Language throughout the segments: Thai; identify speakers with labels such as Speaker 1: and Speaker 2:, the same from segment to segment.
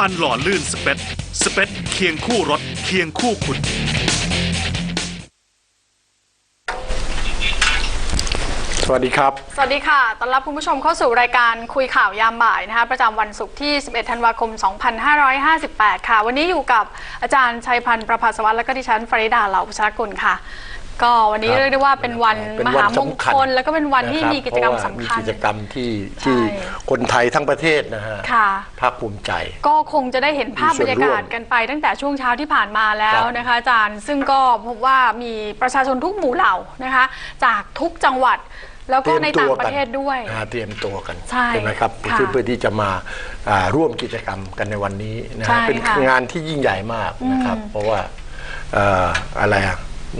Speaker 1: น้ำมันหล่อลื่นสเปซสเปซเคียงคู่รถ เคียงคู่คุณ
Speaker 2: สวัสดีครับ
Speaker 3: สวัสดีค่ะ ต้อนรับคุณผู้ชมเข้าสู่รายการคุยข่าวยามบ่ายนะคะ ประจำวันศุกร์ที่ 11 ธันวาคม 2558 ค่ะ วันนี้อยู่กับอาจารย์ชัยพันธ์ประภาสวัสดิ์และก็ดิฉันฟริดาเหล่าพุชรกุลค่ะ ก็วันนี้
Speaker 2: ครับ
Speaker 3: เรียกได้ว่าเป็นวัน
Speaker 2: เป็น
Speaker 3: ม
Speaker 2: วัน
Speaker 3: หามง
Speaker 2: สำคั
Speaker 3: ค
Speaker 2: ญ
Speaker 3: ลแล้วก็เป็นวันที่ะ
Speaker 2: ครับ
Speaker 3: มีกิจกรรม
Speaker 2: เพาะว่า
Speaker 3: สำคัญ
Speaker 2: มีกิจกรรมที่
Speaker 3: ใช่
Speaker 2: ที่คนไทยทั้งประเทศนะฮะ
Speaker 3: ค่ะ
Speaker 2: ภาคภูมิใจ
Speaker 3: ก็คงจะได้เห็นภาพ
Speaker 2: มี
Speaker 3: บ
Speaker 2: ส่
Speaker 3: ร
Speaker 2: วน
Speaker 3: รยากาศ
Speaker 2: ร่วม
Speaker 3: กันไปตั้งแต่ช่วงเช้าที่ผ่านมาแล้ว
Speaker 2: ครับ
Speaker 3: นะคะอาจารย์ซึ่งก็พบว่ามีประชาชนทุกหมู่เหล่านะคะ จากทุกจังหวัดแล้วก็ในต่างประเทศด้วย
Speaker 2: อ่าเตรียมตัวกัน
Speaker 3: ใช่
Speaker 2: ไหมครับ
Speaker 3: ค่ะ
Speaker 2: เพื่อเพื่อที่จะมาอ่าร่วมกิจกรรมกันในวันนี้นะ
Speaker 3: ใช่
Speaker 2: ฮะเป็น
Speaker 3: ค่ะ
Speaker 2: งานที่ยิ่งใหญ่มากนะครับ เพราะว่าเอ่ออะไรอะ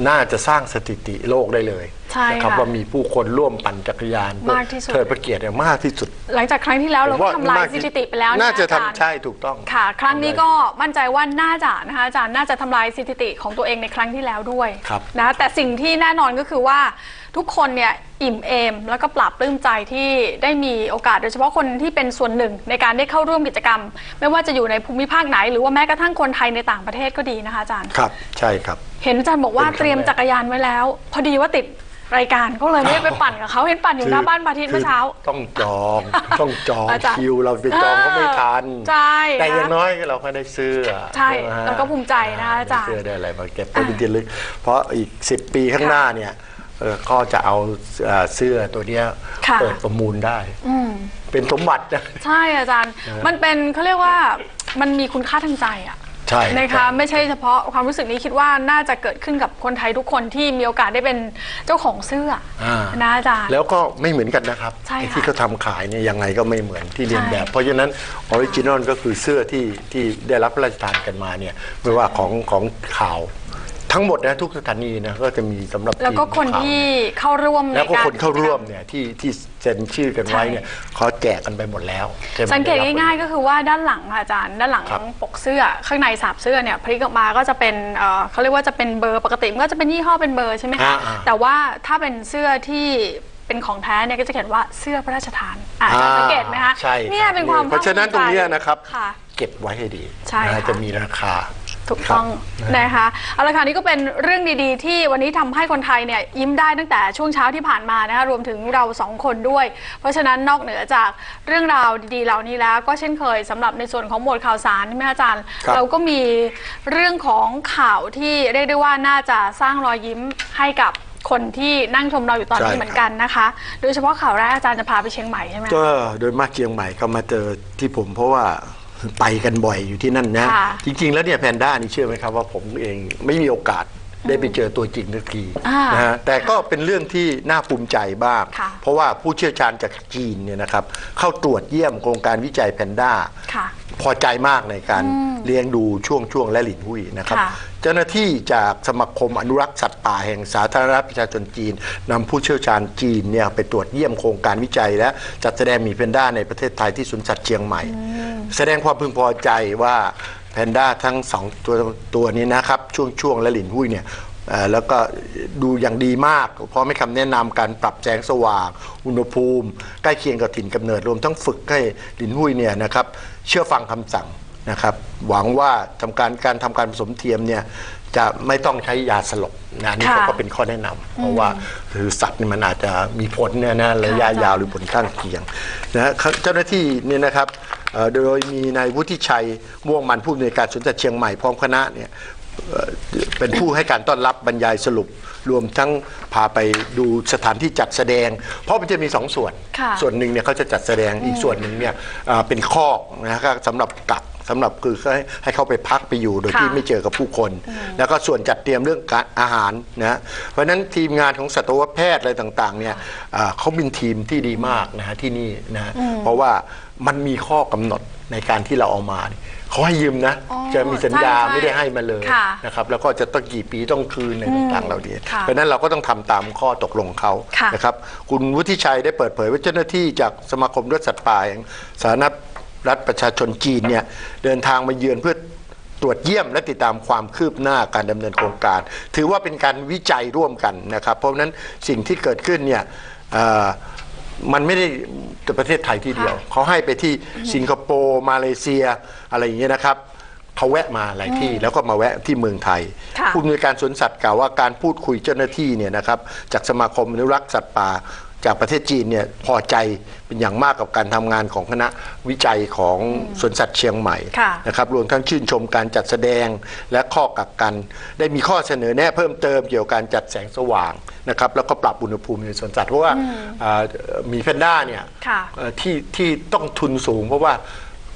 Speaker 2: น่าจะสร้างสถิติโลกได้เลย นะครับ
Speaker 3: ค่ะ
Speaker 2: ว่ามีผู้คนร่วมปั่นจักรยาน
Speaker 3: มากที่สุด
Speaker 2: เทิดพระเกียรติเนี่ยมากที่สุด
Speaker 3: หลังจากครั้งที่แล้วเรา
Speaker 2: ผม
Speaker 3: ก็
Speaker 2: ว่า
Speaker 3: ทำลาย
Speaker 2: มาก
Speaker 3: สถิติไปแล้ว
Speaker 2: น่าจะ
Speaker 3: อจรย์
Speaker 2: ทำใช่ถูกต้อง
Speaker 3: ค่ะ ครั้งนี้ก็มั่นใจว่าน่าจะนะคะอาจารย์น่าจะทำลายสถิติของตัวเองในครั้งที่แล้วด้วย
Speaker 2: ครับ
Speaker 3: นะแต่สิ่งที่แน่นอนก็คือว่าทุกคนเนี่ยอิ่มเอม แล้วก็ปรับปลื้มใจที่ได้มีโอกาสโดยเฉพาะคนที่เป็นส่วนหนึ่งในการได้เข้าร่วมกิจกรรม ไม่ว่าจะอยู่ในภูมิภาคไหน หรือว่าแม้กระทั่งคนไทยในต่างประเทศก็ดีนะคะอาจารย์
Speaker 2: ครับ ใช่ครับ
Speaker 3: เห็นอาจารย์บอกว่า
Speaker 2: เป็นครั้ง
Speaker 3: เตรียมจักรยานไว้แล้ว พอดีว่าติด รายการก็เลยไม่ได้ไปปั่นกับเขาเห็นปั่นอยู่หน้าบ้านพระอาทิตย์เมื่อเช้า
Speaker 2: ต้องจองต้องจอง
Speaker 3: อาจารย์
Speaker 2: คิวเราไปจองก็ไม่ทัน
Speaker 3: ใช่
Speaker 2: แต่อย่าง
Speaker 3: นะ
Speaker 2: น้อยเราก็ได้เสื้อ
Speaker 3: ใช่
Speaker 2: ไหมฮะ
Speaker 3: แล้วก็ภูมิใจนะคะอาจารย์
Speaker 2: ได้เสื้อได้อะไรมาเก็บเป็นที่ระลึกเพราะอีก 10 ปีข้างหน้าเนี่ยเออก็จะเอาเอ่อเสื้อตัวเนี้ย
Speaker 3: ค่ะ
Speaker 2: เปิดประมูลได้ เป็นสมบัตินะ
Speaker 3: ใช่อาจารย์ มันเป็นเขาเรียกว่ามันมีคุณค่าทางใจอะ
Speaker 2: ใช่
Speaker 3: นะ
Speaker 2: ครั
Speaker 3: คะ
Speaker 2: บ
Speaker 3: ไม่ใช่เฉพาะความรู้สึกนี้คิดว่าน่าจะเกิดขึ้นกับคนไทยทุกคนที่มีโอกาสได้เป็นเจ้าของเสื้ออา นะอาจารย์
Speaker 2: แล้วก็ไม่เหมือนกันนะครับ
Speaker 3: ใช่ค่ะ
Speaker 2: ไอ้ที่เขาทำขายเนี่ยยังไงก็ไม่เหมือนที่เรียน
Speaker 3: ใช่
Speaker 2: แบบเพราะฉะนั้นออริจินอลก็คือเสื้อที่ที่ได้รับพระราชทานกันมาเนี่ยไม่ว่าของของข่าว ทั้งหมดนะทุกสถานีนะก็จะมีสำหรับ
Speaker 3: แล้วก็
Speaker 2: ทีม
Speaker 3: คน
Speaker 2: ข่าว
Speaker 3: ที่เข้าร่วม
Speaker 2: แล้วก็
Speaker 3: ใก
Speaker 2: คนเข้าร่วมเนี่ยที่ที่เซ็นชื่อกันไว้เนี่ยเขาแจกกันไปหมดแล้วใช่ไหม
Speaker 3: สังเกตง่ายๆก็คือว่าด้านหลังค่ะอาจารย์ ด้านหลัง
Speaker 2: ครับ
Speaker 3: ปกเสื้อข้างในสาบเสื้อเนี่ยพลิกออกมาก็จะเป็นเอ่อเขาเรียกว่าจะเป็นเบอร์ปกติมันก็จะเป็นยี่ห้อเป็นเบอร์ใช่ไหมคะ
Speaker 2: อ่าๆ
Speaker 3: แต่ว่าถ้าเป็นเสื้อที่เป็นของแท้เนี่ยก็จะเขียนว่าเสื้อพระราชทานอะอาจารย์สังเกตไหมคะ
Speaker 2: ใช่
Speaker 3: เนี่ย
Speaker 2: รับ
Speaker 3: เป็นความ
Speaker 2: เพราะฉะนั้นตรงเนี้ยนะครับ
Speaker 3: ค่ะ
Speaker 2: เก็บไว้ให้ดี
Speaker 3: ใช่
Speaker 2: นะ
Speaker 3: ค่ะ
Speaker 2: จะมีราคา
Speaker 3: ถูกต้อง
Speaker 2: ครับ
Speaker 3: นะคะเอาละค่ะนี่ก็เป็นเรื่องดีๆ ที่วันนี้ทำให้คนไทยเนี่ยยิ้มได้ตั้งแต่ช่วงเช้าที่ผ่านมานะคะรวมถึงเราสองคนด้วย เพราะฉะนั้นนอกเหนือจากเรื่องราวดีๆเหล่านี้แล้ว ก็เช่นเคยสำหรับในส่วนของหมวดข่าวสารใช่ไหมอาจารย์
Speaker 2: ครับ
Speaker 3: เราก็มีเรื่องของข่าวที่เรียกได้ว่าน่าจะสร้างรอยยิ้มให้กับคนที่นั่งชมเราอยู่ตอนนี้เหมือนกันนะคะ โดยเฉพาะข่าวแรกอาจารย์จะพาไปเชียงใหม่ใช่ไหม
Speaker 2: ก็โดยมากเชียงใหม่ก็มาเจอที่ผมเพราะว่า ไปกันบ่อยอยู่ที่นั่นนะ
Speaker 3: ค่ะ
Speaker 2: จริง ๆ แล้วเนี่ยแพนด้านี่เชื่อไหมครับว่าผมเองไม่มีโอกาสได้ไปเจอตัวจริงสักที
Speaker 3: อ่าน
Speaker 2: นะฮะแต่ก็เป็นเรื่องที่น่าภูมิใจบ้าง
Speaker 3: ค่ะ
Speaker 2: เพราะว่าผู้เชี่ยวชาญจากจีนเนี่ยนะครับเข้าตรวจเยี่ยมโครงการวิจัยแพนด้า
Speaker 3: ค่ะ
Speaker 2: พอใจมากในการเลี้ยงดูช่วงช่วงและหลินหุ้ยนะครับ
Speaker 3: ค่ะ
Speaker 2: เจ้าหน้าที่จากสมาคมอนุรักษ์สัตว์ป่าแห่งสาธารณรัฐประชาชนจีนนำผู้เชี่ยวชาญจีนเนี่ยไปตรวจเยี่ยมโครงการวิจัย และจัดแสดงหมีแพนด้าในประเทศไทยที่สวนสัตว์เชียงใหม่ แสดงความพึงพอใจว่าแพนด้าทั้งสองตัวตัวนี้นะครับช่วงช่วงและหลินหุ้ยเนี่ยเอ่อแล้วก็ดูอย่างดีมาก เพราะไม่คำแนะนำการปรับแสงสว่าง อุณหภูมิ ใกล้เคียงกับถิ่นกำเนิดรวมทั้งฝึกให้หลินหุ้ยเนี่ยนะครับเชื่อฟังคำสั่ง นะครับหวังว่าทำการการทำการผสมเทียมเนี่ยจะไม่ต้องใช้ยาสลบนะอันนี่
Speaker 3: ค่ะ
Speaker 2: ก็เป็นข้อแนะนำเพราะว่าคือสัตว์นี่มันอาจจะมีผลเนี่ยนะระยะ
Speaker 3: ค่ะ
Speaker 2: ยาวหรือผลข้างเคียงนะฮะเจ้าหน้าที่เนี่ยนะครับเอ่อโดยมีนายวุฒิชัยม่วงมันผู้อำนวยการสวนสัตว์เชียงใหม่พร้อมคณะเนี่ยเอ่อเป็นผู้ให้การต้อนรับบรรยายสรุป รวมทั้งพาไปดูสถานที่จัดแสดง เพราะมันจะมีสองส่วน
Speaker 3: ค่ะ
Speaker 2: ส่วนหนึ่งเนี่ยเขาจะจัดแสดงอีกส่วนหนึ่งเนี่ยอ่าเป็นคอกนะครับสำหรับกัก สำหรับคือให้ให้เขาไปพักไปอยู่โดย
Speaker 3: ค่ะ
Speaker 2: ที่ไม่เจอกับผู้คน แล้วก็ส่วนจัดเตรียมเรื่องการอาหารนะเพราะฉะนั้นทีมงานของสัตวแพทย์อะไรต่างๆเนี่ยอ่าเขาเป็นทีมที่ดีมากนะฮะที่นี่นะฮะเพราะว่ามันมีข้อกำหนดในการที่เราเอามาเนี่ยเขาให้ยืมนะ
Speaker 3: อ๋อ
Speaker 2: จะมีสัญญา
Speaker 3: ใช่ใช่
Speaker 2: ไม่ได้ให้มาเลย
Speaker 3: ค่ะ
Speaker 2: นะครับแล้วก็จะต้องกี่ปีต้องคืนอะไรต่างๆเหล่านี้
Speaker 3: ค่ะ
Speaker 2: เพราะฉะนั้นเราก็ต้องทำตามข้อตกลงเขา
Speaker 3: ค่ะ
Speaker 2: นะครับ คุณวุฒิชัยได้เปิดเผยว่าเจ้าหน้าที่จากสมาคมรถสัตว์ป่าแห่งสาธารณ รัฐประชาชนจีนเนี่ยเดินทางมาเยือนเพื่อตรวจเยี่ยมและติดตามความคืบหน้าการดำเนินโครงการ ถือว่าเป็นการวิจัยร่วมกันนะครับ เพราะฉะนั้นสิ่งที่เกิดขึ้นเนี่ยเอ่อมันไม่ได้แต่ประเทศไทยที่เดียว
Speaker 3: ค่ะ
Speaker 2: เขาให้ไปที่สิงคโปร์มาเลเซียอะไรอย่างเงี้ยนะครับเขาแวะมาหลายที่แล้วก็มาแวะที่เมืองไทย
Speaker 3: ค่ะ
Speaker 2: ผู้อำนวยการสวนสัตว์กล่าวว่าการพูดคุยเจ้าหน้าที่เนี่ยนะครับจากสมาคมอนุรักษ์สัตว์ป่า จากประเทศจีนเนี่ยพอใจเป็นอย่างมากกับการทำงานของคณะวิจัยของสวนสัตว์เชียงใหม่
Speaker 3: ค่ะ
Speaker 2: นะครับรวมทั้งชื่นชมการจัดแสดงและข้อกักกัน ได้มีข้อเสนอแนะเพิ่มเติมเกี่ยวกับการจัดแสงสว่างนะครับแล้วก็ปรับอุณหภูมิในสวนสัตว์เพราะว่าอ่าหมีแพนด้าเนี่ย
Speaker 3: ค่ะ
Speaker 2: เอ่อที่ที่ต้องทุนสูงเพราะว่า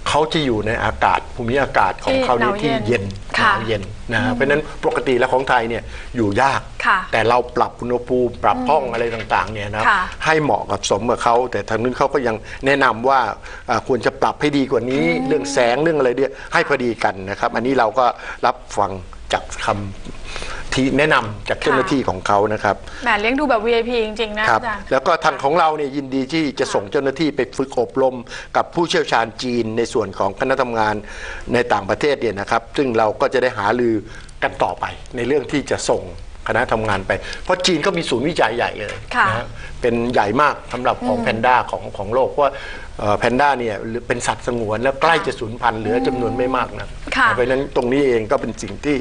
Speaker 2: เขาจะอยู่ในอากาศภูมิอากาศของเขาเนี่ย
Speaker 3: ที่
Speaker 2: ที่
Speaker 3: หนาวเย็
Speaker 2: เย็
Speaker 3: น
Speaker 2: นห
Speaker 3: ค่ะ
Speaker 2: นาวเย็นนะฮะเพราะฉะนั้นปกติแล้วของไทยเนี่ยอยู่ยาก
Speaker 3: ค่ะ
Speaker 2: แต่เราปรับอุณหภูมิปรับห้องอะไรต่างๆเนี่ยนะ
Speaker 3: ค่ะ
Speaker 2: ให้เหมาะกับสมกับเขาแต่ทางนู้นเขาก็ยังแนะนำว่าอ่าควรจะปรับให้ดีกว่านี้ เรื่องแสงเรื่องอะไรเนี่ยให้พอดีกันนะครับ อันนี้เราก็รับฟังจากคำ ที่แนะนำจากเจ้าหน้าที่ของเขานะครับ
Speaker 3: แหมเลี้ยงดูแบบ VIP จริง ๆ นะครับ อาจารย์
Speaker 2: แล้วก็ทางของเราเนี่ยยินดีที่จะส่งเจ้าหน้าที่ไปฝึกอบรม กับผู้เชี่ยวชาญจีนในส่วนของคณะทำงานในต่างประเทศเนี่ยนะครับ ซึ่งเราก็จะได้หารือกันต่อไป ในเรื่องที่จะส่งคณะทำงานไป เพราะจีนก็มีศูนย์วิจัยใหญ่เลย
Speaker 3: ค่ะ
Speaker 2: นะฮะเป็นใหญ่มากสำหรับของแพนด้าของของโลกเพราะว่า แพนด้าเนี่ยเป็นสัตว์สงวนแล้วใกล้จะสูญพันธุ์เหลือจำนวนไม่มากนะ
Speaker 3: ค่ะ
Speaker 2: เพราะฉะนั้นตรงนี้เองก็เป็นสิ่งที่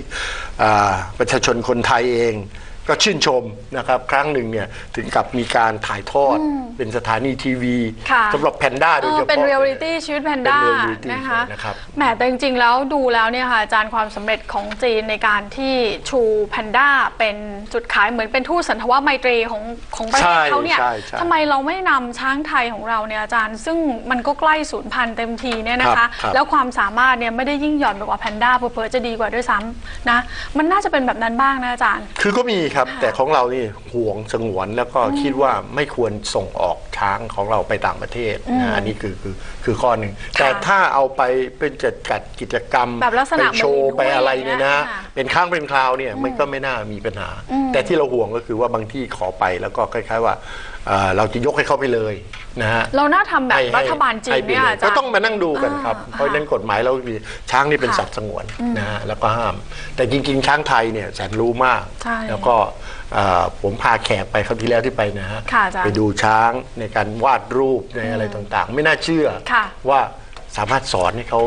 Speaker 2: อ่าประชาชนคนไทยเอง ก็ชื่นชมนะครับ ครั้งหนึ่งเนี่ยถึงกับมีการถ่ายทอดเป็นสถานีทีวี
Speaker 3: ค่ะ
Speaker 2: สำหรับแพนด้าโดย
Speaker 3: เอ
Speaker 2: เฉ
Speaker 3: อ
Speaker 2: พาะ
Speaker 3: เป็นเรียลลิตี้ชีวิตแพนด้า
Speaker 2: เป็น reality
Speaker 3: นะคะ
Speaker 2: นะครับ
Speaker 3: แหมแต่จริงๆ แล้วดูแล้วเนี่ยค่ะอาจารย์ความสำเร็จของจีนในการที่ชูแพนด้าเป็นจุดขายเหมือนเป็นทูตสันทวไมตรีของของประเทศ
Speaker 2: ใช่
Speaker 3: เขาเนี่ย
Speaker 2: ใช่ใช่
Speaker 3: ทำไมเราไม่นำช้างไทยของเราเนี่ยอาจารย์ ซึ่งมันก็ใกล้สูญพันธุ์เต็มทีเนี่ยนะ
Speaker 2: ครั
Speaker 3: คะ
Speaker 2: บครับ
Speaker 3: แล้วความสามารถเนี่ยไม่ได้ยิ่งหย่อนไปกว่าแพนด้าเผลอๆจะดีกว่าด้วยซ้ำนะมันน่าจะเป็นแบบนั้นบ้างนะอาจารย์
Speaker 2: คือก็มีครับ แต่ของเรานี่ห่วงสงวนแล้วก็คิดว่าไม่ควรส่งออกช้างของเราไปต่างประเทศนะอันนี้คือคือคือข้อหนึ่งแต่ถ้าเอาไปเป็นจัดจัดกิจกรรม
Speaker 3: แบบลักษ
Speaker 2: ไป
Speaker 3: ณะ
Speaker 2: โชว์
Speaker 3: เหมือน
Speaker 2: ไปอะไรเนี่ยนะ
Speaker 3: ค่ะ
Speaker 2: เป็นครั้งเป็นคราวเนี่ยมันก็ไม่น่ามีปัญหา แต่ที่เราห่วงก็คือว่าบางที่ขอไปแล้วก็คล้าย ๆว่าเอ่อเราจะยกให้เขาไปเลยนะฮะ
Speaker 3: เราน่าทำแบบ
Speaker 2: ให้ให้
Speaker 3: รัฐบาลจีน
Speaker 2: ให้ไป
Speaker 3: เนี่ย
Speaker 2: ล
Speaker 3: อาจาร
Speaker 2: ก็
Speaker 3: ย์
Speaker 2: ต้องมานั่งดูกันครับ
Speaker 3: อ่า
Speaker 2: เพราะฉะนั้นกฎหมายเรามีช้างนี่เป็น
Speaker 3: ค่ะ
Speaker 2: สัตว์สงวนนะฮะแล้วก็ห้าม แต่จริง ๆ ช้างไทยเนี่ยแสนรู้มาก
Speaker 3: ใช่
Speaker 2: แล้วก็เอ่อผมพาแขกไปคราวที่แล้วที่ไปนะฮะ
Speaker 3: ค่ะอาจารย์
Speaker 2: ไปดูช้างในการวาดรูปในอะไรต่างๆ ไม่น่าเชื่อ
Speaker 3: ค่ะ
Speaker 2: ว่าสามารถสอนให้เขา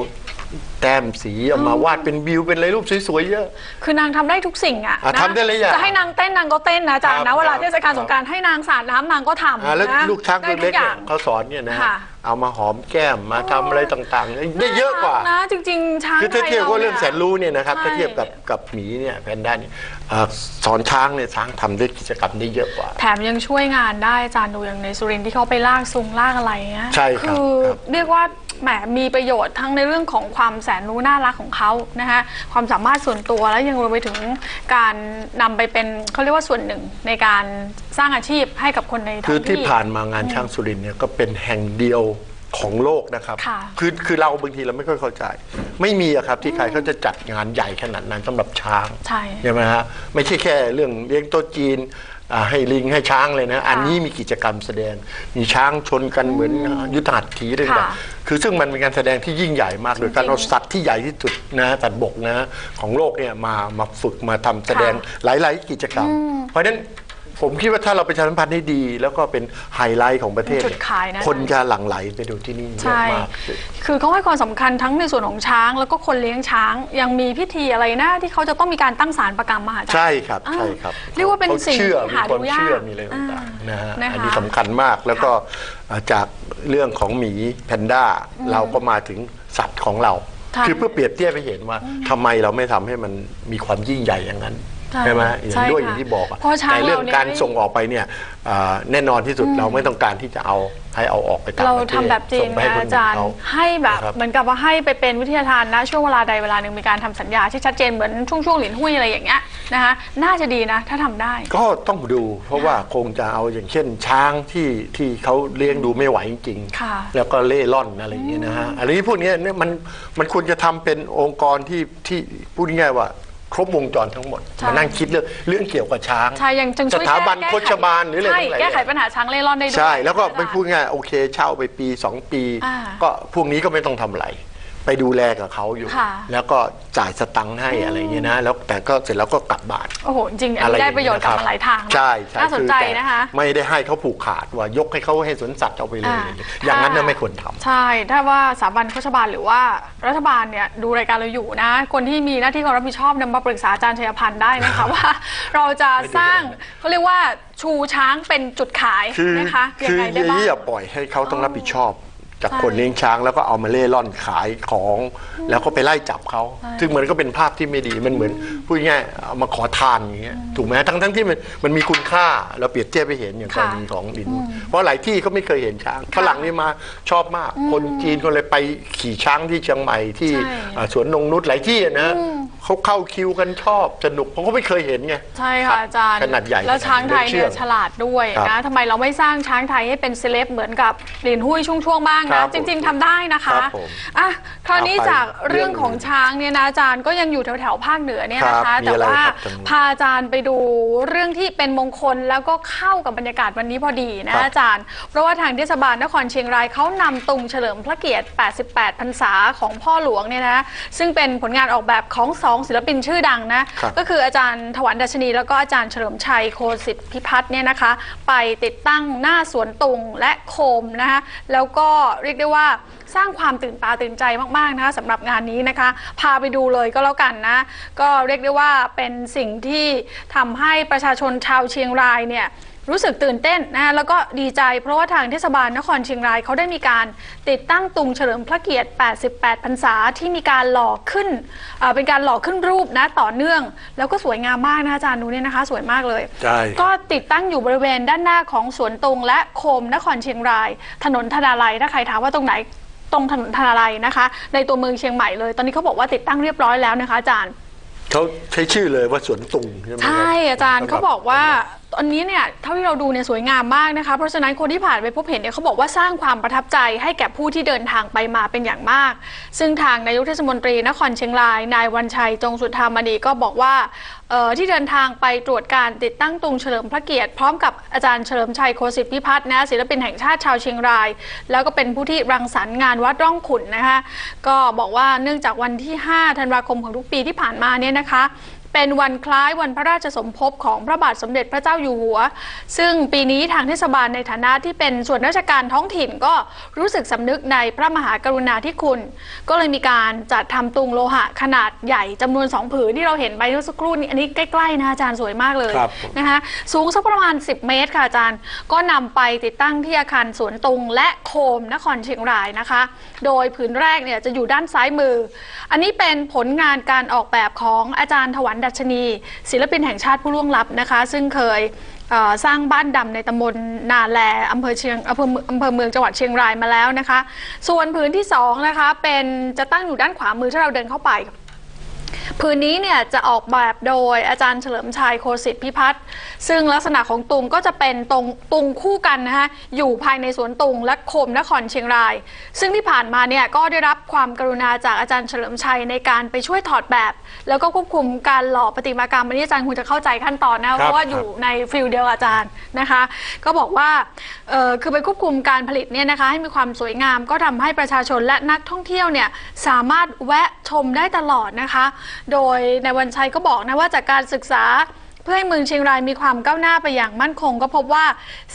Speaker 2: แต้มสีออกมาวาดเป็นบิวเป็นอะไรรูปสวยๆเยอะ
Speaker 3: คือนางทำได้ทุกสิ่งอะ
Speaker 2: อะ
Speaker 3: นะ
Speaker 2: ทำได้หลายอย่าง
Speaker 3: จะให้นางเต้นนางก็เต้นนะอาจารย์
Speaker 2: ครั
Speaker 3: นะ
Speaker 2: บ
Speaker 3: เวลา
Speaker 2: ครับ
Speaker 3: เทศกาลสงกรารให้นางสาดน้ำนางก็ทำ
Speaker 2: อ่าแล้ว
Speaker 3: นะ
Speaker 2: ลูกช้าง
Speaker 3: ได้
Speaker 2: ตัว
Speaker 3: ทุ
Speaker 2: เล็ก
Speaker 3: อ
Speaker 2: เนี่
Speaker 3: ย่ายง
Speaker 2: เขาสอนเนี่ยนะ
Speaker 3: ค่ะ
Speaker 2: เอามาหอมแก้มมาทำอะไรต่างๆได้เยอะกว่า
Speaker 3: น่รันะจริงๆช้าง
Speaker 2: คือถ้าเทียบว่าเรื่องแสนรู้เนี่ยนะครับ
Speaker 3: ใช่
Speaker 2: ถ้าเทียบกับกับหมีเนี่ยแพนด้าเนี่ยเอ่อสอนช้างเนี่ยช้างทำได้กิจกรรมได้เยอะกว่า
Speaker 3: แถมยังช่วยงานได้อาจารย์ดูอย่างในสุรินทร์ที่เขาไปลากซุงลากอะไรเงี้ย
Speaker 2: ใช่ครับ
Speaker 3: คือ
Speaker 2: ครับ
Speaker 3: เรียกว่า แหมมีประโยชน์ทั้งในเรื่องของความแสนรู้น่ารักของเขานะคะความสามารถส่วนตัวแล้วยังรวมไปถึงการนำไปเป็นเขาเรียกว่าส่วนหนึ่งในการสร้างอาชีพให้กับคนในท้
Speaker 2: คือ
Speaker 3: อง
Speaker 2: ที่
Speaker 3: ที่
Speaker 2: ผ่านมางานช้างสุรินทร์เนี่ยก็เป็นแห่งเดียวของโลกนะครับ
Speaker 3: ค่ะ
Speaker 2: อคือเราบางทีเราไม่ค่อยเข้าใจ ไม่มีอะครับที่ใครเขาจะจัดงานใหญ่ขนาดนั้นสำหรับช้าง
Speaker 3: ใช่
Speaker 2: ใช่ไหมฮะไม่ใช่แค่เรื่องเลี้ยงโต๊ะจีนอ่า ให้ลิงให้ช้างเลยนะ อันนี้มีกิจกรรมแสดง มีช้างชนกันเหมือนยุทธหัตถีอะไรต่าง
Speaker 3: ค่ะ
Speaker 2: ๆคือซึ่งมันเป็นการแสดงที่ยิ่งใหญ่มาก โดยการเอาสัตว์ที่ใหญ่ที่สุดนะสัตว์บกนะของโลกเนี่ยมามาฝึกมาทำแสดงหลาย ๆ กิจกรรม เพราะฉะนั้น ผมคิดว่าถ้าเราประชาสัมพันธ์ให้ดี แล้วก็เป็นไฮไลท์ของประเทศ
Speaker 3: จุดขายนะ
Speaker 2: คนจะหลั่งไหลไปดูที่นี่เยอะ
Speaker 3: ใช่
Speaker 2: มาก
Speaker 3: คือเขาให้ความสำคัญทั้งในส่วนของช้างแล้วก็คนเลี้ยงช้าง ยังมีพิธีอะไรนะที่เขาจะต้องมีการตั้งศาลประกรรมมหาจารย์
Speaker 2: ใช่ครับ
Speaker 3: อ่า
Speaker 2: ใช่ครับ
Speaker 3: เรียกว่าเป็น
Speaker 2: ข
Speaker 3: สิ่ง
Speaker 2: เชื่อ
Speaker 3: ที่
Speaker 2: มี
Speaker 3: หา
Speaker 2: ความ
Speaker 3: ดูยาก
Speaker 2: เชื่อมีอะไรต่าง
Speaker 3: อ่า
Speaker 2: ๆนะฮะ
Speaker 3: นะคะ
Speaker 2: อันนี้สำคัญมากแล้วก็อ่าจากเรื่องของหมีแพนด้าเราก็มาถึงสัตว์ของเรา
Speaker 3: ค่ะ
Speaker 2: คือเพื่อเปรียบเทียบให้เห็นว่าทำไมเราไม่ทำให้มันมีความยิ่งใหญ่อย่างนั้น
Speaker 3: ใช่
Speaker 2: ไหมอย่า
Speaker 3: ใช่
Speaker 2: งด้วย
Speaker 3: ค่ะ
Speaker 2: อย่างที่บอกอะ
Speaker 3: เพราะช้าง
Speaker 2: แต่เรื่อง
Speaker 3: เราเนี่ย
Speaker 2: การ
Speaker 3: ไม่
Speaker 2: ส่งออกไปเนี่ยอ่าแน่นอนที่สุดเราไม่ต้องการที่จะเอาให้เอาออกไปต่าง
Speaker 3: เรา
Speaker 2: ประเทศ
Speaker 3: ทำแบบจี
Speaker 2: ส่
Speaker 3: น
Speaker 2: งไปให้
Speaker 3: นะ
Speaker 2: คน
Speaker 3: อา
Speaker 2: อื่น
Speaker 3: จารย์
Speaker 2: เขา
Speaker 3: ให้แบบ
Speaker 2: นะครับ
Speaker 3: เหมือนกับว่าให้ไปเป็นวิทยาทานนะช่วงเวลาใดเวลาหนึ่งมีการทำสัญญาที่ชัดเจนเหมือนช่วงช่วงๆหลินหุ้ยอะไรอย่างเงี้ยนะคะน่าจะดีนะถ้าทำได้
Speaker 2: ก็ต้องดูเพราะว่าคงจะเอาอย่างเช่น ช้างที่ที่เขาเลี้ยงดูไม่ไหวจริงๆ
Speaker 3: ค่ะ
Speaker 2: แล้วก็เล่ร่อนอะไรอย่างเงี้ยนะฮะอะไรพวกเนี้ยเนี่ยมันมันควรจะทำเป็นองค์กรที่ที่พูดง่ายๆว่า ครบวงจรทั้งหมด
Speaker 3: ใช่
Speaker 2: มานั่งคิดเรื่องเรื่องเกี่ยวกับช้าง
Speaker 3: ใช่ยังจึง
Speaker 2: ส
Speaker 3: ช่วย
Speaker 2: ถาบัน
Speaker 3: แก้
Speaker 2: โคชบาลหรืออะไร
Speaker 3: ใช่
Speaker 2: ทั้งหลาย
Speaker 3: แก้ไขปัญหาช้างเล่ร่อนได้ด้วย
Speaker 2: ใช่ แล้วก็
Speaker 3: อาจารย์
Speaker 2: ไม่พูดง่ายโอเค เช่าไปปี 2 ปี
Speaker 3: อ่า
Speaker 2: ก็พวกนี้ก็ไม่ต้องทำอะไร ไปดูแลกับเขาอยู่
Speaker 3: ค่ะ
Speaker 2: แล้วก็จ่ายสตังค์ให้อะไรอย่างเงี้ยนะแล้วแต่ก็เสร็จแล้วก็กลับบ้าน
Speaker 3: โอ้โห จริงอันนี้ได้ประโยชน์กลับมาหลายทาง
Speaker 2: ใช่ใช่
Speaker 3: น่าสนใจ
Speaker 2: อแต่
Speaker 3: นะคะ
Speaker 2: ไม่ได้ให้เขาผูกขาดว่ายกให้เขาให้สวนสัตว์เอาไปเลย
Speaker 3: อ่า
Speaker 2: อย่างนั้น
Speaker 3: ถ้า
Speaker 2: น่ะไม่ควรทำ
Speaker 3: ใช่ ถ้าว่าสถาบันโฆษบาลหรือว่ารัฐบาลเนี่ยดูรายการเราอยู่นะ คนที่มีหน้าที่ความรับผิดชอบนำมาปรึกษาอาจารย์ชัยพันธ์ได้นะคะ ว่าเราจะสร้างเขาเรียกว่าชูช้างเป็นจุดขาย
Speaker 2: คือ
Speaker 3: นะคะยั
Speaker 2: คื
Speaker 3: ง
Speaker 2: อ
Speaker 3: ไงได้บ้าง
Speaker 2: อย่าปล่อยให้เขาต้องรับผิดชอบ จาก
Speaker 3: ใช่
Speaker 2: คนเลี้ยงช้างแล้วก็เอามาเล่ร่อนขายของ แล้วก็ไปไล่จับเขา ซึ่งมันก็เป็นภาพที่ไม่ดีมันเหมือนพูดง่ายๆเอามาขอทานอย่างเงี้ยถูกไหมทั้งทั้งที่มันมันมีคุณค่าเราเปรียบเทียบไปเห็นอย่างกรณีของดินเพราะหลายที่เขาไม่เคยเห็นช้างฝรั่งนี่มาชอบมาก คนจีนก็เลยไปขี่ช้างที่เชียงใหม่ที่
Speaker 3: ใช่
Speaker 2: อ่าสวนนงนุชหลายที่อะนะ เขาเข้าคิวกันชอบสนุกเพราะเขาไม่เคยเห็นไง
Speaker 3: ใช่ค่ะอาจารย์
Speaker 2: ขนาดใหญ่
Speaker 3: แล้วช้างไทย
Speaker 2: เชื่
Speaker 3: เนี่
Speaker 2: อยง
Speaker 3: ฉลาดด้วย
Speaker 2: ครั
Speaker 3: นะ
Speaker 2: บ
Speaker 3: ทำไมเราไม่สร้างช้างไทยให้เป็นเซเลบเหมือนกับหลินหุ้ยช่วงๆบ้าง
Speaker 2: ครั
Speaker 3: นะ
Speaker 2: บ
Speaker 3: จริง ๆทำได้นะคะ
Speaker 2: ครับผม
Speaker 3: อะคราวนี้
Speaker 2: เอาไป
Speaker 3: จากเรื่อง
Speaker 2: เรื่อง
Speaker 3: ของช้างเนี่ยนะอาจารย์ก็ยังอยู่แถวๆภาคเหนือเนี่ยนะ
Speaker 2: ครั
Speaker 3: คะ
Speaker 2: บมี
Speaker 3: แต่
Speaker 2: อะไร
Speaker 3: ว่า
Speaker 2: ครับตรงนี้
Speaker 3: พาอาจารย์ไปดูเรื่องที่เป็นมงคลแล้วก็เข้ากับบรรยากาศวันนี้พอดีนะครับ อาจารย์ เพราะว่าทางเทศบาลนครเชียงรายเขานำตุงเฉลิมพระเกียรติ 88 พรรษาของพ่อหลวงเนี่ยนะซึ่งเป็นผลงานออกแบบของสองศิลปินชื่อดังนะ
Speaker 2: ครับ
Speaker 3: ก็คืออาจารย์ถวันดัชนี แล้วก็อาจารย์เฉลิมชัยโคสิทธิพิพัฒน์เนี่ยนะคะ ไปติดตั้งหน้าสวนตุงและโคมนะคะแล้วก็เรียกได้ว่าสร้างความตื่นตาตื่นใจมากๆนะคะสำหรับงานนี้นะคะ พาไปดูเลยก็แล้วกันนะ ก็เรียกได้ว่าเป็นสิ่งที่ทำให้ประชาชนชาวเชียงรายเนี่ย รู้สึกตื่นเต้นนะแล้วก็ดีใจเพราะว่าทางเทศบาลนครเชียงรายเขาได้มีการติดตั้งตุงเฉลิมพระเกียรติ 88 พรรษาที่มีการหล่อขึ้นเอ่อเป็นการหล่อขึ้นรูปนะต่อเนื่อง แล้วก็สวยงามมากนะอาจารย์ดูเนี่ยนะคะ สวยมากเลย
Speaker 2: ใช่
Speaker 3: ก็ติดตั้งอยู่บริเวณด้านหน้าของสวนตุงและโคมนครเชียงราย ถนนธนาลัยถ้าใครถามว่าตรงไหนตรงถนนธนาลัยนะคะ ในตัวเมืองเชียงใหม่เลย ตอนนี้เขาบอกว่าติดตั้งเรียบร้อยแล้วนะคะอาจารย์
Speaker 2: เขาใช้ชื่อเลยว่าสวนตุงใช่ไหมครับ
Speaker 3: ใช่อาจารย์
Speaker 2: สำห
Speaker 3: เขาบอกว่าตอนนี้เนี่ยเท่าที่เราดูเนี่ยสวยงามมากนะคะ เพราะฉะนั้นคนที่ผ่านไปพบเห็นเนี่ยเขาบอกว่าสร้างความประทับใจให้แก่ผู้ที่เดินทางไปมาเป็นอย่างมาก ซึ่งทางนายกเทศมนตรีนครเชียงราย นายวันชัยจงสุธามณีก็บอกว่าที่เดินทางไปตรวจการติดตั้งตุงเฉลิมพระเกียรติพร้อมกับอาจารย์เฉลิมชัยโคสิทธิพิพัฒน์นะศิลปินแห่งชาติชาวเชียงราย แล้วก็เป็นผู้ที่รังสรรค์งานวัดร่องขุนนะคะก็บอกว่าเนื่องจากวันที่ 5 ธันวาคมของทุกปีที่ผ่านมาเนี่ยนะคะ เป็นวันคล้ายวันพระราชสมภพของพระบาทสมเด็จพระเจ้าอยู่หัว ซึ่งปีนี้ทางเทศบาลในฐานะที่เป็นส่วนราชการท้องถิ่นก็รู้สึกสำนึกในพระมหากรุณาธิคุณ ก็เลยมีการจัดทำตุงโลหะขนาดใหญ่จำนวน2ผืนที่เราเห็นไปเมื่อสักครู่นี้อันนี้ใกล้ๆนะอาจารย์สวยมากเลย
Speaker 2: ครับผม
Speaker 3: นะคะสูงสักประมาณ 10 เมตรค่ะอาจารย์ ก็นำไปติดตั้งที่อาคารสวนตุงและโคมนครเชียงรายนะคะ โดยผืนแรกเนี่ยจะอยู่ด้านซ้ายมือ อันนี้เป็นผลงานการออกแบบของอาจารย์ถวันดัชนี ศิลปินแห่งชาติผู้ล่วงลับนะคะ ซึ่งเคยเสร้างบ้านดำในตำบลนาแลอำเภอเชียงอำเภอเมืองอำเภอเมืองจังหวัดเชียงรายมาแล้วนะคะ ส่วนพื้นที่สองนะคะเป็นจะตั้งอยู่ด้านขวามือถ้าเราเดินเข้าไป พื้นนี้เนี่ยจะออกแบบโดยอาจารย์เฉลิมชัยโคสิทธิพิพัฒน์ซึ่งลักษณะของตุงก็จะเป็นตรงตุงคู่กันนะคะอยู่ภายในสวนตุงและโคมนครเชียงราย ซึ่งที่ผ่านมาเนี่ยก็ได้รับความกรุณาจากอาจารย์เฉลิมชัยในการไปช่วยถอดแบบ แล้วก็ควบคุมการหล่อประติมากรรมอันนี้อาจารย์คงจะเข้าใจขั้นตอนนะเพราะว่าอยู่ในฟิลเดียวกับอาจารย์นะคะ ก็บอกว่าเอ่อคือไปควบคุมการผลิตเนี่ยนะคะให้มีความสวยงามก็ทำให้ประชาชนและนักท่องเที่ยวเนี่ยสามารถแวะชมได้ตลอดนะคะโดยในวันชัยก็บอกนะว่าจากการศึกษาเพื่อให้เมืองเชียงรายมีความก้าวหน้าไปอย่างมั่นคง ก็พบว่า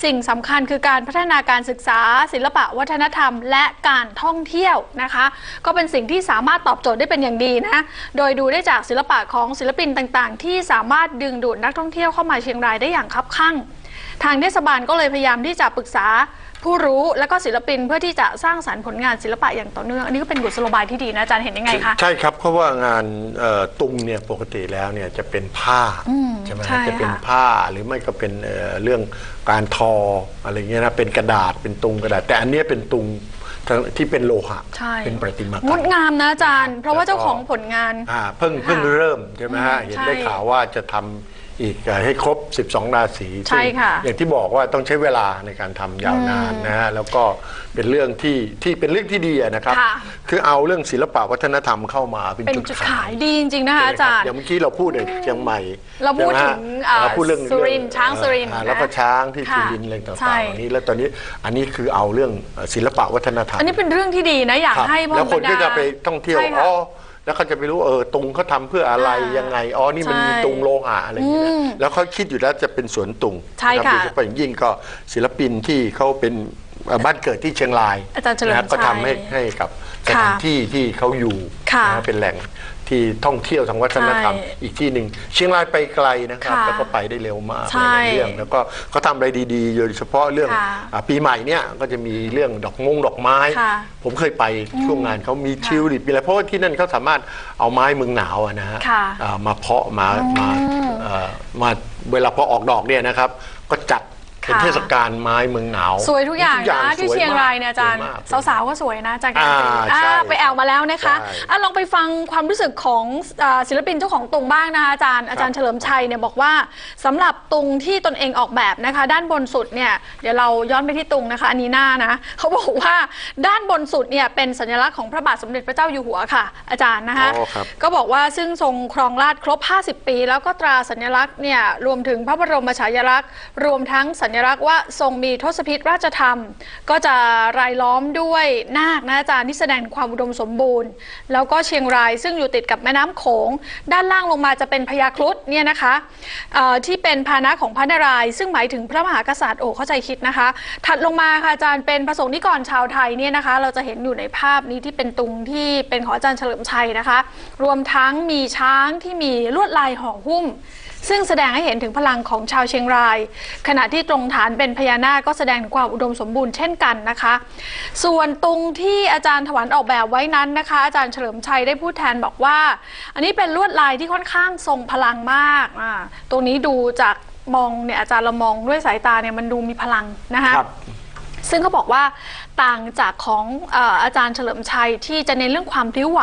Speaker 3: สิ่งสำคัญคือการพัฒนาการศึกษา ศิลปะวัฒนธรรม และการท่องเที่ยวนะคะ ก็เป็นสิ่งที่สามารถตอบโจทย์ได้เป็นอย่างดีนะโดยดูได้จากศิลปะของศิลปินต่างๆ ที่สามารถดึงดูดนักท่องเที่ยวเข้ามาเชียงรายได้อย่างคับคั่งทางเทศบาลก็เลยพยายามที่จะปรึกษา ผู้รู้และก็ศิลปินเพื่อที่จะสร้างสรรค์ผลงานศิลปะอย่างต่อเนื่อง อันนี้ก็เป็นกุศโลบายที่ดีนะอาจารย์เห็นยังไงคะ
Speaker 2: ใช่ครับเพราะว่างานเอ่อตุงเนี่ยปกติแล้วเนี่ยจะเป็นผ้า
Speaker 3: อืม
Speaker 2: ใช่ไหม
Speaker 3: ใช่
Speaker 2: จะเป็น
Speaker 3: ค่ะ
Speaker 2: ผ้าหรือไม่ก็เป็นเอ่อเรื่องการทออะไรเงี้ยนะเป็นกระดาษเป็นตุงกระดาษ แต่อันเนี้ยเป็นตุงที่เป็นโลหะ
Speaker 3: ใช่
Speaker 2: เป็นประติมากร
Speaker 3: ง
Speaker 2: ร
Speaker 3: ด
Speaker 2: ม
Speaker 3: งามนะอาจารย์ เพราะว่าเจ้าของผลงาน
Speaker 2: อ่าเพิ่งเพิ่งเริ่มใช่ไหมฮะ
Speaker 3: อืม
Speaker 2: เห็น
Speaker 3: ใช่
Speaker 2: ได้ข่าวว่าจะท อีกเอ่อให้ครบ 12 ราศี
Speaker 3: ใช่ค่ะ
Speaker 2: ซึ่งอย่างที่บอกว่าต้องใช้เวลาในการทำยาวนานนะฮะแล้วก็เป็นเรื่องที่ที่เป็นเรื่องที่ดีอะนะครับ
Speaker 3: ค่ะ
Speaker 2: คือเอาเรื่องศิลปะวัฒนธรรมเข้ามาเป็น
Speaker 3: เป็น
Speaker 2: จุด
Speaker 3: จุด
Speaker 2: ขา
Speaker 3: ขายย ดีจริง ๆ นะคะอาจารย์
Speaker 2: อย่างเมื่อกี้เราพูดในเชียงใหม่
Speaker 3: เราพูด
Speaker 2: ใช่ไหมฮะ
Speaker 3: ถึงอ่า
Speaker 2: เราพูดเรื่อง
Speaker 3: สุรินทร์ช้างสุรินทร์
Speaker 2: อ่า
Speaker 3: นะ
Speaker 2: แล้วก็ช้างที่
Speaker 3: ค่ะ
Speaker 2: สุรินทร์อะไรต่าง
Speaker 3: ใช่
Speaker 2: ๆเหล่านี้แล้วตอนนี้อันนี้คือเอาเรื่องเอ่อศิลปะวัฒนธรรม
Speaker 3: อันนี้เป็นเรื่องที่ดีนะ อยาก
Speaker 2: ครับ
Speaker 3: ให้พ่อ
Speaker 2: แล้วคน
Speaker 3: บรรดา
Speaker 2: ก็จะไปท่องเที่ยว
Speaker 3: ใช่ค่ะ
Speaker 2: อ๋อ แล้วเขาจะไปรู้เออตุงเขาทำเพื่ออะไร
Speaker 3: อ่ายั
Speaker 2: ยังไงอ๋อนี่มัน
Speaker 3: ใช่
Speaker 2: มีตุงโลหะอะไรอย่างเงี้ย
Speaker 3: อืม
Speaker 2: แล้วเขาคิดอยู่แล้วจะเป็นสวนตุง
Speaker 3: ใช่
Speaker 2: นรับ
Speaker 3: ค่ะ
Speaker 2: โดยเฉพาะอย่างยิ่งก็ศิลปินที่เขาเป็นเอ่อบ้านเกิดที่เชียงราย
Speaker 3: อาจารย์เฉลิม
Speaker 2: นะก็
Speaker 3: ชัย
Speaker 2: ทำให้ให้กับส
Speaker 3: ค่ะ
Speaker 2: ถานที่ที่เขาอยู่
Speaker 3: ค่ะ
Speaker 2: นะเป็นแหล่ง ที่ท่องเที่ยวทางวัฒนธรรม
Speaker 3: ใช่
Speaker 2: อีกที่หนึ่งเชียงรายไปไกลนะครับ
Speaker 3: ค่ะ
Speaker 2: แล้วก็ไปได้เร็วมาก
Speaker 3: ใช่
Speaker 2: หลายๆเรื่องแล้วก็เขาทำอะไรดีๆ โดยเฉพาะเรื่อง
Speaker 3: ค่ะ
Speaker 2: อ่าปีใหม่เนี่ยก็จะมีเรื่องดอกมงดอกไม้
Speaker 3: ค่ะ
Speaker 2: ผมเคยไปช่วงงานเขามีทิวลิปมีอะไรเพราะว่าที่นั่นเขาสามารถเอาไม้เมืองหนาวอะนะฮะ
Speaker 3: ค่ะ
Speaker 2: อ่ามาเพาะมามาเอ่อมาเวลาพอออกดอกเนี่ยนะครับ ก็จัด เป็น
Speaker 3: ค่ะ
Speaker 2: เทศกาลไม้เมืองหนาว
Speaker 3: สวยทุกอย่างนะที่
Speaker 2: สว
Speaker 3: เชียง
Speaker 2: มก
Speaker 3: รายเนี่ยอาจารย์
Speaker 2: สวมก
Speaker 3: สาวๆก็สวยนะจากการ
Speaker 2: อ่า
Speaker 3: อ่า
Speaker 2: ใช่
Speaker 3: ไปแอลมาแล้วนะคะ
Speaker 2: ใช่
Speaker 3: อะลองไปฟังความรู้สึกของอ่าศิลปินเจ้าของตุงบ้างนะคะอาจารย์อาจารย์เฉลิมชัยเนี่ยบอกว่าสำหรับตุงที่ตนเองออกแบบนะคะ ด้านบนสุดเนี่ยเดี๋ยวเราย้อนไปที่ตุงนะคะ อันนี้หน้านะเขาบอกว่าด้านบนสุดเนี่ยเป็นสัญลักษณ์ของพระบาทสมเด็จพระเจ้าอยู่หัวค่ะ อาจารย์นะคะ
Speaker 2: อ๋อครับ
Speaker 3: ก็บอกว่าซึ่งทรงครองราชย์ครบ 50 ปี แล้วก็ตราสัญลักษณ์เนี่ยรวมถึงพระบรมฉายาลักษณ์ รวมทั้งสัญลักษณ์ว่าทรงมีทศพิธราชธรรม ก็จะรายล้อมด้วยนาคนะอาจารย์ที่แสดงความอุดมสมบูรณ์ แล้วก็เชียงรายซึ่งอยู่ติดกับแม่น้ำโขง ด้านล่างลงมาจะเป็นพญาครุฑเนี่ยนะคะที่เป็นพานะของพระนารายณ์ซึ่งหมายถึงพระมหากษัตริย์โอ้เข้าใจคิดนะคะ ถัดลงมาค่ะอาจารย์เป็นประสงค์นิกรชาวไทยเนี่ยนะคะ เราจะเห็นอยู่ในภาพนี้ที่เป็นตุงที่เป็นของอาจารย์เฉลิมชัยนะคะ รวมทั้งมีช้างที่มีลวดลายห่อหุ้ม ซึ่งแสดงให้เห็นถึงพลังของชาวเชียงราย ขณะที่ตรงฐานเป็นพญานาคก็แสดงถึงความอุดมสมบูรณ์เช่นกันนะคะ ส่วนตุงที่อาจารย์ถวันออกแบบไว้นั้นนะคะ อาจารย์เฉลิมชัยได้พูดแทนบอกว่า อันนี้เป็นลวดลายที่ค่อนข้างทรงพลังมากอ่าตรงนี้ดูจากมองเนี่ยอาจารย์เรามองด้วยสายตาเนี่ยมันดูมีพลังนะคะ
Speaker 2: ครับ
Speaker 3: ซึ่งเขาบอกว่าต่างจากของเอออาจารย์เฉลิมชัยที่จะเน้นเรื่องความพลิ้วไหว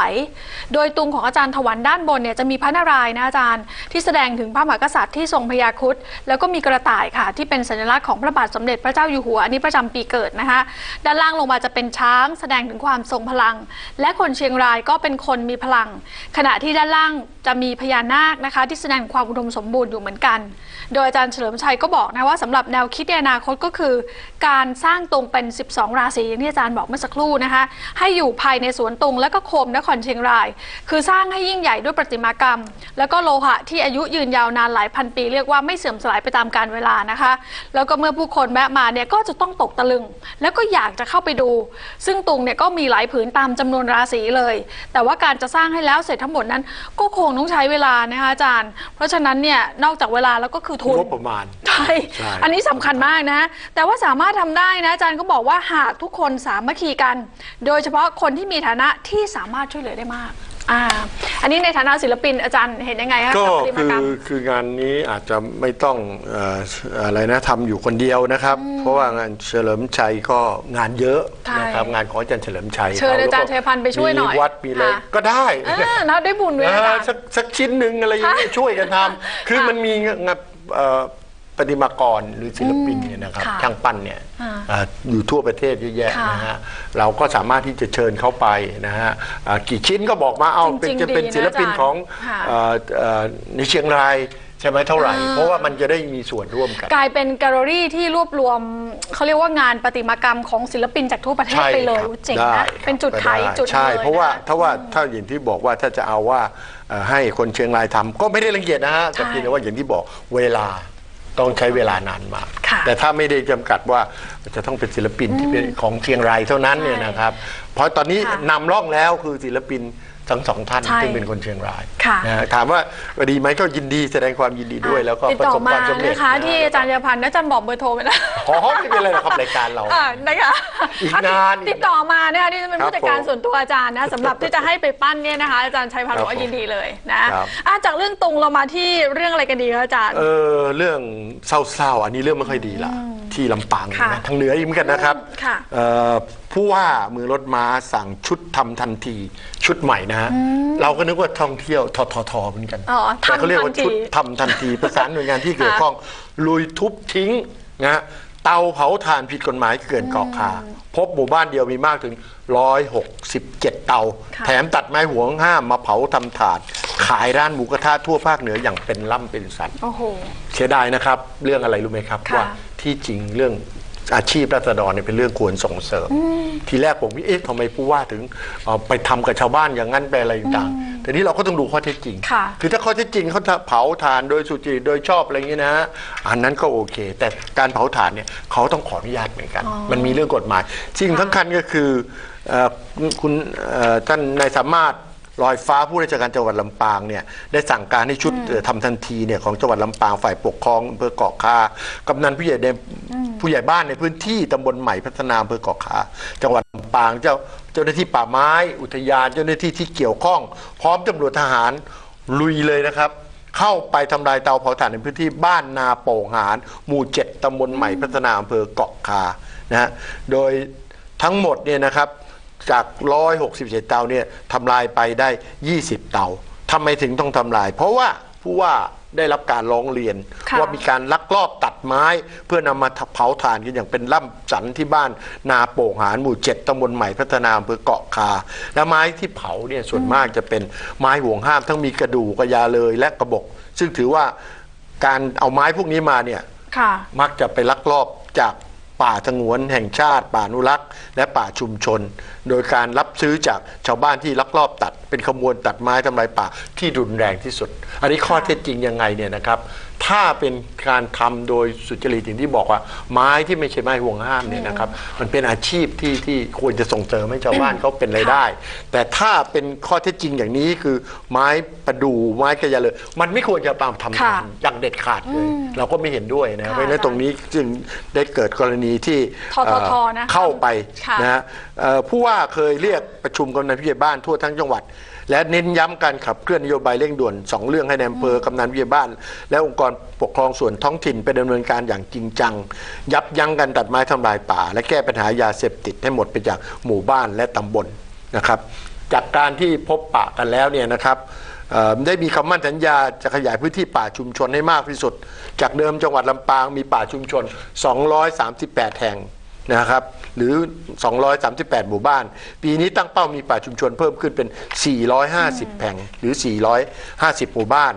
Speaker 3: โดยตุงของอาจารย์ถวันด้านบนเนี่ยจะมีพระนารายณ์นะอาจารย์ ที่แสดงถึงพระมหากษัตริย์ที่ทรงพยาครุฑแล้วก็มีกระต่ายค่ะ ที่เป็นสัญลักษณ์ของพระบาทสมเด็จพระเจ้าอยู่หัวอันนี้ประจำปีเกิดนะคะ ด้านล่างลงมาจะเป็นช้างแสดงถึงความทรงพลัง และคนเชียงรายก็เป็นคนมีพลัง ขณะที่ด้านล่างจะมีพญานาคนะคะ ที่แสดงความอุดมสมบูรณ์อยู่เหมือนกัน โดยอาจารย์เฉลิมชัยก็บอกนะว่าสำหรับแนวคิดในอนาคตก็คือ การสร้างตรงเป็น 12 ราศีอย่างที่อาจารย์บอกเมื่อสักครู่นะคะ ให้อยู่ภายในสวนตุงและก็โคมนครเชียงราย คือสร้างให้ยิ่งใหญ่ด้วยประติมากรรม แล้วก็โลหะที่อายุยืนยาวนานหลายพันปี เรียกว่าไม่เสื่อมสลายไปตามกาลเวลานะคะ แล้วก็เมื่อผู้คนแวะมาเนี่ยก็จะต้องตกตะลึง แล้วก็อยากจะเข้าไปดู ซึ่งตุงเนี่ยก็มีหลายผืนตามจำนวนราศีเลย แต่ว่าการจะสร้างให้แล้วเสร็จทั้งหมดนั้น ก็คงต้องใช้เวลานะคะอาจารย์ เพราะฉะนั้นเนี่ยนอกจากเวลาแล้วก็คือทุน
Speaker 2: งบประมาณ
Speaker 3: ใช่
Speaker 2: ใช่
Speaker 3: อันนี้สำคัญมากนะ แต่ว่าสามารถทำได้นะอาจารย์ก็บอกว่าหากทุกคนสามัคคีกัน โดยเฉพาะคนที่มีฐานะที่สามารถช่วยเหลือได้มากอ่าอันนี้ในฐานะศิลปินอาจารย์เห็นยังไงคะ
Speaker 2: ก็
Speaker 3: กับประติ
Speaker 2: คื
Speaker 3: มากร
Speaker 2: อ
Speaker 3: รม
Speaker 2: คืองานนี้อาจจะไม่ต้องเอ่ออะไรนะทำอยู่คนเดียวนะครับ เพราะว่างานเฉลิมชัยก็งานเยอะ
Speaker 3: ใช่
Speaker 2: นะครับงานของอาจารย์เฉลิมชัย
Speaker 3: เชิญอาจารย์
Speaker 2: แล้วก็
Speaker 3: ชัยพันธ์ไปช่วยหน่อย
Speaker 2: มีวัดมีอะไร
Speaker 3: ค่ะ
Speaker 2: ก็ได้
Speaker 3: อ่านะได้บุญด้วย
Speaker 2: นะ
Speaker 3: อาจารย์
Speaker 2: สักสักชิ้นหนึ่งอะไรอย่างเงี้ย
Speaker 3: ค่ะ
Speaker 2: ช่วยกันทำ คือ
Speaker 3: ค่ะ
Speaker 2: มันมีงานเอ่อ ประติมากรหรือศิลปินเนี่ยนะครับ
Speaker 3: ค่ะ
Speaker 2: ช่างปั้นเนี่ย
Speaker 3: อ่า
Speaker 2: เอ่ออยู่ทั่วประเทศเยอะแยะ
Speaker 3: ค่ะ
Speaker 2: นะฮะเราก็สามารถที่จะเชิญเขาไปนะฮะอ่ากี่ชิ้นก็บอกมาเอา
Speaker 3: จริ
Speaker 2: เป็น
Speaker 3: งๆ
Speaker 2: จะเป็น
Speaker 3: ดีนะ
Speaker 2: ศิลปิน
Speaker 3: อาจารย์
Speaker 2: ของ
Speaker 3: ค่ะ
Speaker 2: เอ่อเอ่อในเชียงรายใช่ไหมเท่าไหร่
Speaker 3: อ่า
Speaker 2: เพราะว่ามันจะได้มีส่วนร่วมกัน
Speaker 3: กลายเป็นแกลเลอรี่ที่รวบรวมเขาเรียกว่างานประติมากรรมของศิลปินจากทั่วประเทศ
Speaker 2: ใช่
Speaker 3: ไปเลย
Speaker 2: ครับ
Speaker 3: อุ๊ยเจ๋ง
Speaker 2: ได้
Speaker 3: นะเป็นจุดขาย
Speaker 2: ก็
Speaker 3: อีกจุดหนึ่ง
Speaker 2: ใช่
Speaker 3: เลย
Speaker 2: เพราะว่า
Speaker 3: นะ
Speaker 2: ถ้าว่าถ้าอย่างที่บอกว่าถ้าจะเอาว่าเอ่อให้คนเชียงรายทำก็ไม่ได้รังเกียจนะฮะแต่
Speaker 3: ใช่
Speaker 2: เพียงแต่ว่าอย่างที่บอกเวลา ต้องใช้เวลานานมาก
Speaker 3: ค่ะ
Speaker 2: แต่ถ้าไม่ได้จำกัดว่าจะต้องเป็นศิลปินที่เป็นของเชียงรายเท่านั้นเนี่ยนะครับ เพราะตอนนี้
Speaker 3: ค่ะ
Speaker 2: นำร่องแล้วคือศิลปิน ทั้งสองท่าน
Speaker 3: ใช่
Speaker 2: ที่เป็นคนเชียงราย
Speaker 3: ค่ะ
Speaker 2: นะฮะถามว่าดีไหมก็ยินดีแสดงความยินดีด้วยแล้วก็
Speaker 3: ติด
Speaker 2: ประ
Speaker 3: ต่อ
Speaker 2: สบค
Speaker 3: มาวา
Speaker 2: มสำเร็จ
Speaker 3: นะคะที่อาจารย์ยาพันธ์นะอาจารย์บอกเบอร์โทรไปแล้ว
Speaker 2: ขอไม่เป็นไรหรอกครับรายการเรา
Speaker 3: อ่านะคะ
Speaker 2: อีกนาน
Speaker 3: ติดต่อมานะคะที่จะเป็น
Speaker 2: ครับ
Speaker 3: ผู้จัดการ
Speaker 2: ผม
Speaker 3: ส่วนตัวอาจารย์นะสำหรับที่จะให้ไปปั้นเนี่ยนะคะ อาจารย์ชัยพันธ์
Speaker 2: ครับ
Speaker 3: บอกว่า
Speaker 2: ผม
Speaker 3: ยินดีเลยนะครับ อะจากเรื่องตุงเรามาที่เรื่องอะไรกันดีคะอาจารย์
Speaker 2: เออเรื่องเศร้าๆ อันนี้เรื่องไม่ค่อยดีละ
Speaker 3: อืม
Speaker 2: ที่ลำปาง
Speaker 3: ค่ะ
Speaker 2: นะทางเหนืออีกเหมือนกันนะครับ
Speaker 3: ค่ะ
Speaker 2: เอ่อผู้ว่ามือรถม้าสั่งชุดทำทันทีชุดใหม่นะฮะเราก็นึกว่าท่องเที่ยวทททเหมือนกัน
Speaker 3: อ๋อ
Speaker 2: แต่เขาเรียกว่า
Speaker 3: ทำทันที
Speaker 2: ชุดทำทันทีประสานหน่วยงานที่เกี่ยวข้องลุยทุบทิ้งนะฮะเตาเผาถ่านผิดกฎหมายเกินเกาะคา พบหมู่บ้านเดียวมีมากถึง 167 เตา
Speaker 3: ค่ะ
Speaker 2: แถมตัดไม้ห่วงห้ามมาเผาทำถ่าน ขายร้านหมูกระทะทั่วภาคเหนืออย่างเป็นล่ำเป็นสัน
Speaker 3: โอ้โห
Speaker 2: เสียดายนะครับ เรื่องอะไรรู้ไหมครับ
Speaker 3: ค่ะ
Speaker 2: ว่าที่จริงเรื่อง อาชีพรัษฎรเนี่ยเป็นเรื่องควรส่งเสริม ทีแรกผมคิดเอ๊ะทำไมผู้ว่าถึงเอ่อไปทำกับชาวบ้านอย่างนั้นไปอะไรต่างๆแต่นี้เราก็ต้องดูข้อเท็จจริง
Speaker 3: ค่ะ
Speaker 2: คือถ้าข้อเท็จจริงเขาเผาถ่านโดยสุจริตโดยชอบอะไรอย่างนี้นะฮะอันนั้นก็โอเค แต่การเผาถ่านเนี่ยเขาต้องขออนุญาตเหมือนกัน มันมีเรื่องกฎหมายสิ่งสำคัญก็คือเอ่อคุณเอ่อท่านนายสามารถ ลอยฟ้าผู้ราชการจังหวัดลำปางเนี่ยได้สั่งการให้ชุดเอ่อทำทันทีเนี่ยของจังหวัดลำปางฝ่ายปกครองอำเภอเกาะคากำนันผู้ใหญ่ในผู้ใหญ่บ้านในพื้นที่ตำบลใหม่พัฒนาอำเภอเกาะคาจังหวัดลำปางเจ้าเจ้าหน้าที่ป่าไม้ อุทยานเจ้าหน้าที่ที่เกี่ยวข้อง พร้อมตำรวจทหารลุยเลยนะครับ เข้าไปทำลายเตาเผาถ่านในพื้นที่บ้านนาโป่งหาร หมู่เจ็ดตำบลใหม่พัฒนาอำเภอเกาะคานะฮะโดยทั้งหมดเนี่ยนะครับ จาก 167 เตาเนี่ยทำลายไปได้ 20 เตาทำไมถึงต้องทำลาย เพราะว่าผู้ว่าได้รับการร้องเรียน
Speaker 3: ค่ะ
Speaker 2: ว่ามีการลักลอบตัดไม้ เพื่อนำมาเผาถ่านกันอย่างเป็นล่ำสันที่บ้านนาโป่งหารหมู่เจ็ดตำบลใหม่พัฒนาอำเภอเกาะคา และไม้ที่เผาเนี่ยส่วนมากจะเป็นไม้ห่วงห้าม ทั้งมีกระดูกกระยาเลยและกระบอก ซึ่งถือว่าการเอาไม้พวกนี้มาเนี่ย
Speaker 3: ค่ะ
Speaker 2: มักจะไปลักลอบจาก ป่าสงวนแห่งชาติ ป่าอนุรักษ์ และป่าชุมชน โดยการรับซื้อจากชาวบ้านที่ลักลอบตัด เป็นขบวนตัดไม้ทำลายป่าที่รุนแรงที่สุด อันนี้ข้อเท็จจริงยังไงเนี่ยนะครับ ถ้าเป็นการทำโดยสุจริตอย่างที่บอกว่าไม้ที่ไม่ใช่ไม้ห่วงห้ามเนี่ยนะครับมันเป็นอาชีพที่ที่ควรจะส่งเสริมให้ชาวบ้านเขาเป็นรายได้ แต่ถ้าเป็นข้อเท็จจริงอย่างนี้คือไม้ประดู่ไม้กระยาเลย มันไม่ควรจะตามทำ
Speaker 3: ค่ะ
Speaker 2: ทานอย่างเด็ดขาดเลย เราก็ไม่เห็นด้วยนะ
Speaker 3: ค่ะ
Speaker 2: เพราะฉะนั้นตรงนี้จึงได้เกิดกรณีที่
Speaker 3: ททท
Speaker 2: เอ่อ
Speaker 3: นะคะ
Speaker 2: เข้าไป
Speaker 3: ค่ะ
Speaker 2: นะฮะเอ่อผู้ว่าเคยเรียกประชุมกำนันผู้ใหญ่บ้านทั่วทั้งจังหวัด และเน้นย้ำการขับเคลื่อนนโยบายเร่งด่วนสองเรื่องให้ในอำเภอกำนันผู้ใหญ่บ้าน และองค์กรปกครองส่วนท้องถิ่นไปดำเนินการอย่างจริงจัง ยับยั้งการตัดไม้ทำลายป่า และแก้ปัญหายาเสพติดให้หมดไปจากหมู่บ้านและตำบลนะครับ จากการที่พบปะกันแล้วเนี่ยนะครับเอ่อได้มีคำมั่นสัญญาจะขยายพื้นที่ป่าชุมชนให้มากที่สุด จากเดิมจังหวัดลำปางมีป่าชุมชน 238 แห่ง นะครับหรือ 238 หมู่บ้าน ปีนี้ตั้งเป้ามีป่าชุมชนเพิ่มขึ้นเป็น 450แห่งหรือ 450 หมู่บ้าน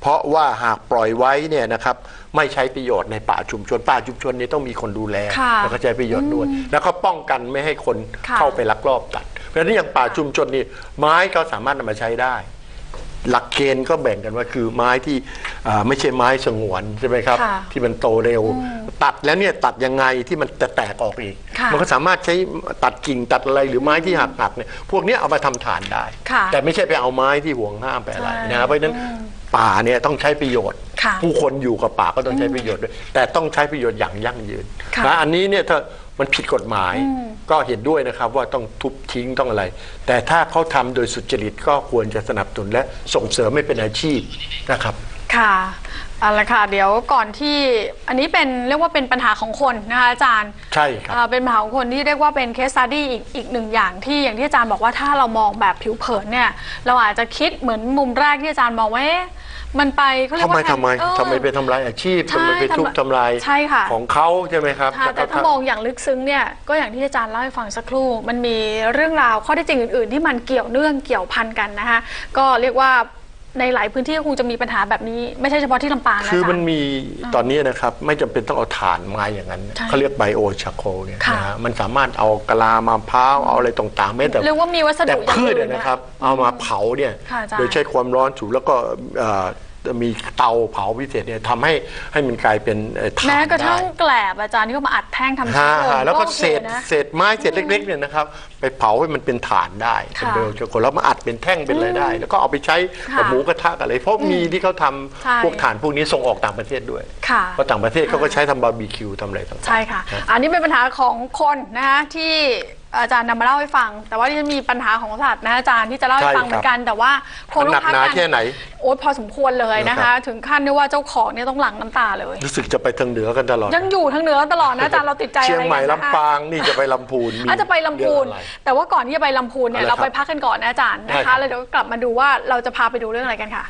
Speaker 2: เพราะว่าหากปล่อยไว้เนี่ยนะครับไม่ใช้ประโยชน์ในป่าชุมชน ป่าชุมชนนี้ต้องมีคนดูแล
Speaker 3: ค่ะ
Speaker 2: แล้วก็ใช้ประโยชน์ด้วย แล้วก็ป้องกันไม่ให้คน
Speaker 3: ค่ะ
Speaker 2: เข้าไปลักลอบตัด เพราะฉะนั้นอย่างป่าชุมชนนี่ไม้เขาสามารถนำมาใช้ได้ หลักเกณฑ์ก็แบ่งกันว่าคือไม้ที่อ่าไม่ใช่ไม้สงวนใช่ไหมครับ
Speaker 3: ค่ะ
Speaker 2: ที่มันโตเร็ว ตัดแล้วเนี่ยตัดยังไงที่มันจะแตกออกอีก
Speaker 3: ค่ะ
Speaker 2: มันก็สามารถใช้ตัดกิ่งตัดอะไรหรือไม้ที่หักหักๆเนี่ยพวกเนี้ยเอามาทำฐานได้
Speaker 3: ค่ะ
Speaker 2: แต่ไม่ใช่ไปเอาไม้ที่ห่วงห้ามไปอะไร
Speaker 3: ใช่
Speaker 2: นะเพราะฉะนั้นป่าเนี่ยต้องใช้ประโยชน์
Speaker 3: ค่ะ
Speaker 2: ผู้คนอยู่กับป่าก็ต้องใช้ประโยชน์ด้วย แต่ต้องใช้ประโยชน์อย่างยั่งยืน
Speaker 3: ค่ะ
Speaker 2: นะอันนี้เนี่ยถ้า มันผิดกฎหมาย ก็เห็นด้วยนะครับว่าต้องทุบทิ้งต้องอะไร แต่ถ้าเขาทำโดยสุจริตก็ควรจะสนับสนุนและส่งเสริมให้เป็นอาชีพนะครับ
Speaker 3: ค่ะเอาละค่ะ เดี๋ยวก่อนที่อันนี้เป็นเรียกว่าเป็นปัญหาของคนนะคะอาจารย์
Speaker 2: ใช่ครับ
Speaker 3: เอ่อเป็นปัญหาของคนที่เรียกว่าเป็นเคส e ั t ดี้อีกอีกหนึ่งอย่างที่อย่างที่อาจารย์บอกว่าถ้าเรามองแบบผิวเผินเนี่ยเราอาจจะคิดเหมือนมุมแรกที่อาจารย์มองว่าเอ๊ะ มันไปเขาเรีย
Speaker 2: ทำ
Speaker 3: ก
Speaker 2: ไม
Speaker 3: ว่า
Speaker 2: ทำไม
Speaker 3: เออ
Speaker 2: ทำไมไปทำลายอาชีพ
Speaker 3: ใช่
Speaker 2: ทำไมไปทุบ
Speaker 3: ทำ
Speaker 2: ทำลาย
Speaker 3: ใช่ค่ะ
Speaker 2: ของเขาใช่ไหมครับ
Speaker 3: ค่ะแต่ถ้ามองอย่างลึกซึ้งเนี่ยก็อย่างที่อาจารย์เล่าให้ฟังสักครู่ มันมีเรื่องราวข้อที่จริงอื่น ๆ ที่มันเกี่ยวเนื่องเกี่ยวพันกันนะคะก็เรียกว่า ในหลายพื้นที่ก็คงจะมีปัญหาแบบนี้ ไม่ใช่เฉพาะที่ลำปางนะ
Speaker 2: คือ
Speaker 3: อาจารย์
Speaker 2: มันมีตอนนี้นะครับไม่จำเป็นต้องเอาถ่านมาอย่างนั้น
Speaker 3: ใช่
Speaker 2: เขาเรียกไบโอชาโคเนี่ย
Speaker 3: ค่ะ
Speaker 2: นะฮะมันสามารถเอากะลามะพร้าวเอาอะไรต่างๆแม้แต่
Speaker 3: เรียกว่ามีวัสดุ
Speaker 2: แต่
Speaker 3: อย่าง
Speaker 2: พืช
Speaker 3: อื่
Speaker 2: อะ
Speaker 3: น
Speaker 2: นะครับ เอามาเผาเนี่ย
Speaker 3: ค่ะอาจารย์
Speaker 2: โดยใช้ความร้อนสูงแล้วก็เอ่อ มีเตาเผาพิเศษเนี่ยทำให้ให้มันกลายเป็นเอ่อถ่าน
Speaker 3: แม้กระทั่ง
Speaker 2: ได้
Speaker 3: แกลบอาจารย์ที่เขามาอัดแท่งทำ
Speaker 2: ฮะ
Speaker 3: เชื้อเพลิ
Speaker 2: ฮะ
Speaker 3: ง
Speaker 2: แล้วก็
Speaker 3: โอค
Speaker 2: เศษ
Speaker 3: นะ
Speaker 2: เศษไม้เศษเล็กๆเนี่ยนะครับ ไปเผาให้มันเป็นถ่านได้เป็น
Speaker 3: ค่ะ
Speaker 2: เบลชาโคแล้วมาอัดเป็นแท่งเป็นอะไรได้ แล้วก็เอาไปใช้กับ
Speaker 3: ค่ะ
Speaker 2: หมูกระทะกับอะไร เพราะมีที่เขาทำ
Speaker 3: ใช่
Speaker 2: พวกถ่านพวกนี้ส่งออกต่างประเทศด้วย
Speaker 3: ค่ะ
Speaker 2: เพราะต่างประเทศเขาก็ใช้ทำบาร์บีคิวทำอะไรต่างๆ
Speaker 3: ใช่ค่ะ อันนี้เป็นปัญหาของคนนะคะที่ อาจารย์นำมาเล่าให้ฟัง แต่ว่าที่จะมีปัญหาของสัตว์นะอาจารย์ที่จะเล่าให้
Speaker 2: ใช่
Speaker 3: ฟังเหมือนกัน แต่ว่าคง
Speaker 2: มัน
Speaker 3: ต้
Speaker 2: ห
Speaker 3: อ
Speaker 2: นั
Speaker 3: ง
Speaker 2: ก
Speaker 3: พัก
Speaker 2: หนา
Speaker 3: กัน
Speaker 2: แค่ไหน
Speaker 3: โอ๊ยพอสมควรเลยนะ
Speaker 2: นะครั
Speaker 3: คะ
Speaker 2: บ
Speaker 3: ถึงขั้นที่ว่าเจ้าของเนี่ยต้องหลั่งน้ำตาเลย
Speaker 2: รู้สึกจะไปทางเหนือกันตลอด
Speaker 3: ยังอยู่ทางเหนือตลอดนะอาจารย์เราติดใจ
Speaker 2: เชียง
Speaker 3: อะไร
Speaker 2: ใหม่
Speaker 3: กันนะคะ
Speaker 2: ลำปางนี่จะไปลำพูนมี
Speaker 3: อาจจะไปลำพูน
Speaker 2: เรื่องอะไร
Speaker 3: แต่ว่าก่อนที่จะไปลำพูนเนี่ย
Speaker 2: อะไร
Speaker 3: เรา
Speaker 2: ครับ
Speaker 3: ไปพักกันก่อนนะอาจารย์
Speaker 2: ได้
Speaker 3: นะ
Speaker 2: ครั
Speaker 3: คะ
Speaker 2: บ
Speaker 3: แล้วเดี๋ยวกลับมาดูว่าเราจะพาไปดูเรื่องอะไรกันค่ะ